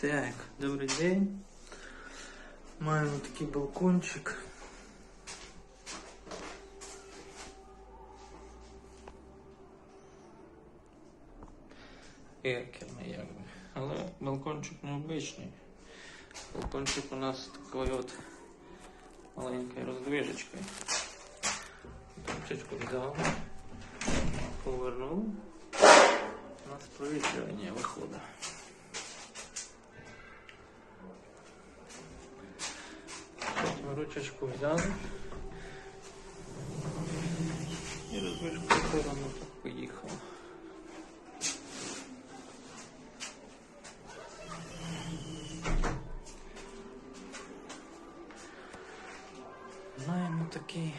Так, добрий день. Маємо такий балкончик. Еркерний якби. Але балкончик необичний. Балкончик у нас такою от маленькою роздвижечкою. Топчечку взяли, повернули. У нас провітрювання виходить. Ручечку взяли. І так поїхав. Маємо такий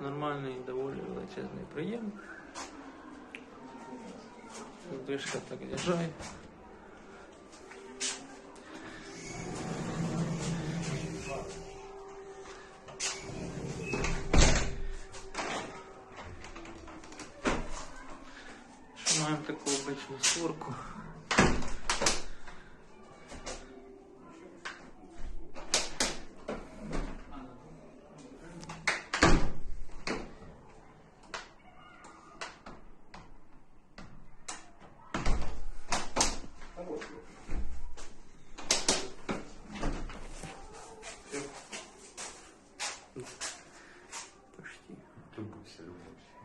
нормальний, доволі величезний приєм. Вишка так лежає. Маємо таку обичну сворку. Почти. Любовь, любовь.